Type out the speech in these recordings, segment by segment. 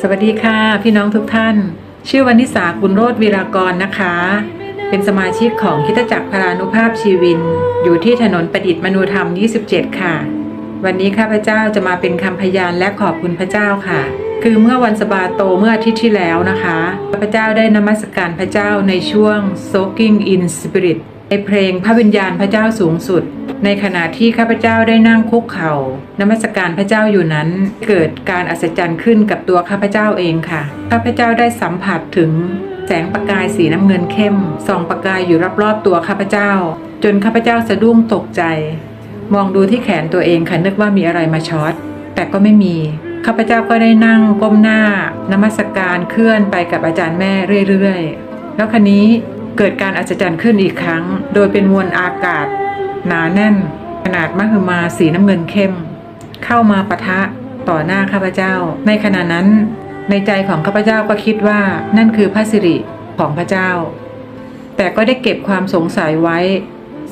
สวัสดีค่ะ พี่น้องทุกท่าน ชื่อวันนิสากุลโรธวีรากรนะคะ เป็นสมาชิกของคริดจักรพรานุภาพชีวิน อยู่ที่ถนนประดิษฐ์มนูธรรม 27 ค่ะ วันนี้ข้าพเจ้าจะมาเป็นคำพยานและขอบคุณพระเจ้าค่ะ คือเมื่อวันสบาโตเมื่ออาทิตย์ที่แล้วนะคะข้าพเจ้าได้นมัสการพระเจ้าในช่วง soaking in spirit ในเพลงพระวิญญาณพระเจ้าสูงสุด ในขณะที่ข้าพเจ้าได้นั่งคุกเขา่านมัสการพระเจ้าอยู่นั้น เกิดการอัศจรรย์ขึ้นกับตัวข้าพเจ้าเองค่ะ ข้าพเจ้าได้สัมผัสถึงแสงประกายสีน้ำเงินเข้มส่องประกายอยู่รอบๆตัวข้าพเจ้า จนข้าพเจ้าสะดุ้งตกใจ มองดูที่แขนตัวเองค่ะนึกว่ามีอะไรมาช็อตแต่ก็ไม่มีข้าพเจ้าก็ได้นั่งก้มหน้านมัสการเคลื่อนไปกับอาจารย์แม่เรื่อยๆ แล้วคันนี้เกิดการอัศจรรย์ขึ้นอีกครั้ง โดยเป็นมวลอากาศ หนาแน่น ขนาดมหึมาสีน้ำเงินเข้ม เข้ามาปะทะต่อหน้าข้าพเจ้า ในขณะนั้น ในใจของข้าพเจ้าก็คิดว่านั่นคือพระสิริของพระเจ้า แต่ก็ได้เก็บความสงสัยไว้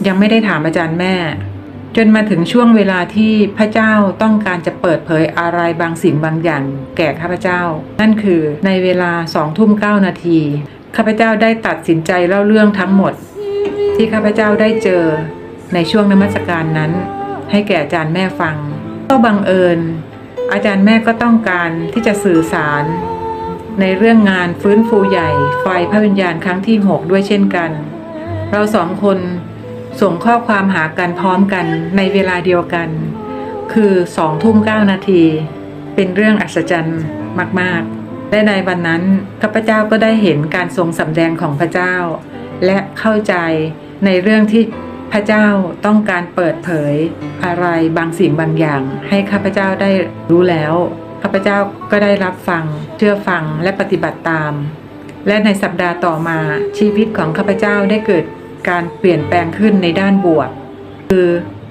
ยังไม่ได้ถามอาจารย์แม่ จนมาถึงช่วงเวลาที่พระเจ้าต้องการจะเปิดเผยอะไรบางสิ่งบางอย่าง แก่ข้าพเจ้า นั่นคือในเวลาสองทุ่มเก้านาทีข้าพเจ้าได้ตัดสินใจเล่าเรื่องทั้งหมด ที่ข้าพเจ้าได้เจอ ในช่วงนมัสการนั้น ให้แก่อาจารย์แม่ฟัง ก็บังเอิญ อาจารย์แม่ก็ต้องการที่จะสื่อสาร ในเรื่องงานฟื้นฟูใหญ่ไฟพระวิญญาณครั้งที่ 6 ด้วยเช่นกัน เราสองคนส่งข้อความหากันพร้อมกันในเวลาเดียวกัน คือสองทุ่มเก้านาที เป็นเรื่องอัศจรรย์มาก ๆ และในวันนั้นข้าพเจ้าก็ได้เห็นการทรงสำแดงของพระเจ้า และเข้าใจในเรื่องที่ พระเจ้าต้องการเปิดเผยอะไรบางสิ่งบางอย่าง ให้ข้าพเจ้าได้รู้แล้ว ข้าพเจ้าก็ได้รับฟัง เชื่อฟังและปฏิบัติตาม และในสัปดาห์ต่อมาชีวิตของข้าพเจ้าได้เกิดการเปลี่ยนแปลงขึ้นในด้านบวก คือ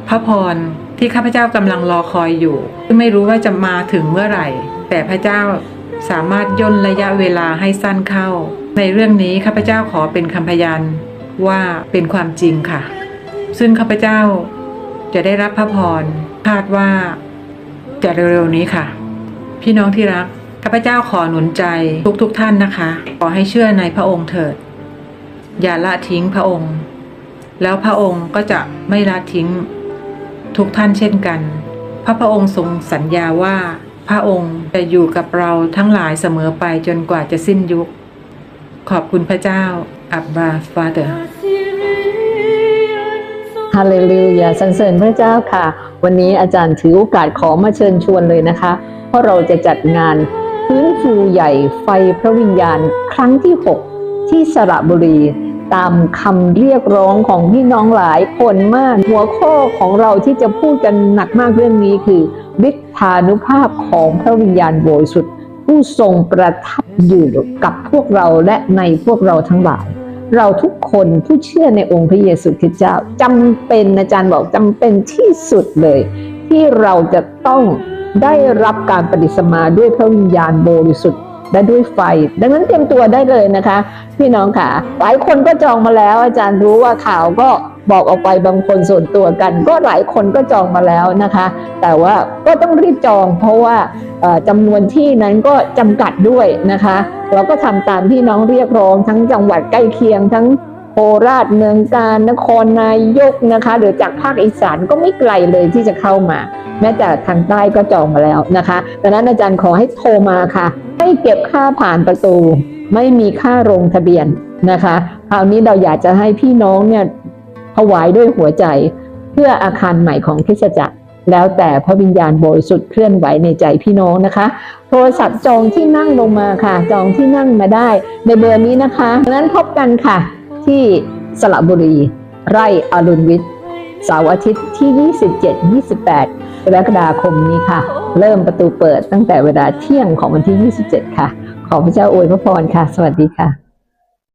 พระพรที่ข้าพเจ้ากำลังรอคอยอยู่ซึ่งไม่รู้ว่าจะมาถึงเมื่อไหร่ แต่พระเจ้าสามารถย่นระยะเวลาให้สั้นเข้า ในเรื่องนี้ข้าพเจ้าขอเป็นคำพยานว่าเป็นความจริงค่ะ ซึ่งข้าพเจ้าจะได้รับพระพรคาดว่า จะเร็วๆนี้ค่ะ พี่น้องที่รักข้าพเจ้าขอหนุนใจทุกๆทท่านนะคะ ขอให้เชื่อในพระองค์เถิด อย่าละทิ้งพระองค์ แล้วพระองค์ก็จะไม่ละทิ้ง ทุกท่านเช่นกัน พระพระองค์ทรงสัญญาว่า พระองค์จะอยู่กับเราทั้งหลายเสมอไปจนกว่าจะสิ้นยุค ขอบคุณพระเจ้าอับบาฟาเดอร์ ฮาเลลูยาสรรเสริญพระเจ้าค่ะ วันนี้อาจารย์ถือโอกาสขอมาเชิญชวนเลยนะคะ เพราะเราจะจัดงานฟื้นฟูใหญ่ไฟพระวิญญาณครั้งที่ 6 ที่สระบุรีตามคำเรียกร้องของพี่น้องหลายคนมาก หัวข้อของเราที่จะพูดกันหนักมากเรื่องนี้คือฤทธานุภาพของพระวิญญาณบริสุทธิ์ผู้ทรงประทับอยู่กับพวกเราและในพวกเราทั้งหลาย เราทุกคนผู้เชื่อในองค์พระเยซูคริสต์เจ้าจำเป็นอาจารย์บอกจำเป็นที่สุดเลย ที่เราจะต้องได้รับการปฏิสมาด้วยพระวิญญาณบริสุทธิ์และด้วยไฟ ดังนั้นเตรียมตัวได้เลยนะคะ พี่น้องค่ะ หลายคนก็จองมาแล้วอาจารย์รู้ว่าข่าวก็ บอกออกไปบางคนส่วนตัวกัน ก็หลายคนก็จองมาแล้วนะคะ แต่ว่าก็ต้องรีบจอง เพราะว่าจำนวนที่นั้นก็จำกัดด้วยนะคะ เราก็ทำตามที่น้องเรียกร้องทั้งจังหวัดใกล้เคียงทั้งโคราชเมืองการนครนายกนะคะ หรือจากภาคอีสานก็ไม่ไกลเลยที่จะเข้ามา แม้แต่ทางใต้ก็จองมาแล้วนะคะดังนั้นอาจารย์ขอให้โทรมาค่ะให้เก็บค่าผ่านประตู ไม่มีค่าลงทะเบียนนะคะคราวนี้เราอยากจะให้พี่น้องเนี่ย ถวายด้วยหัวใจ เพื่ออาคารใหม่ของคริสตจักร แล้วแต่พระวิญญาณบริสุทธิ์เคลื่อนไหวในใจพี่น้องนะคะ โทรศัพท์จองที่นั่งลงมาค่ะ จองที่นั่งมาได้ ในเบอร์นี้นะคะดังนั้นพบกันค่ะ ที่สระบุรี ไร่อรุณวิทย์เสาร์อาทิตย์ที่ 27-28กรกฎาคมนี้ค่ะ เริ่มประตูเปิดตั้งแต่เวลาเที่ยงของวันที่ 27 ค่ะ ขอพระเจ้าอวยพระพรค่ะ สวัสดีค่ะ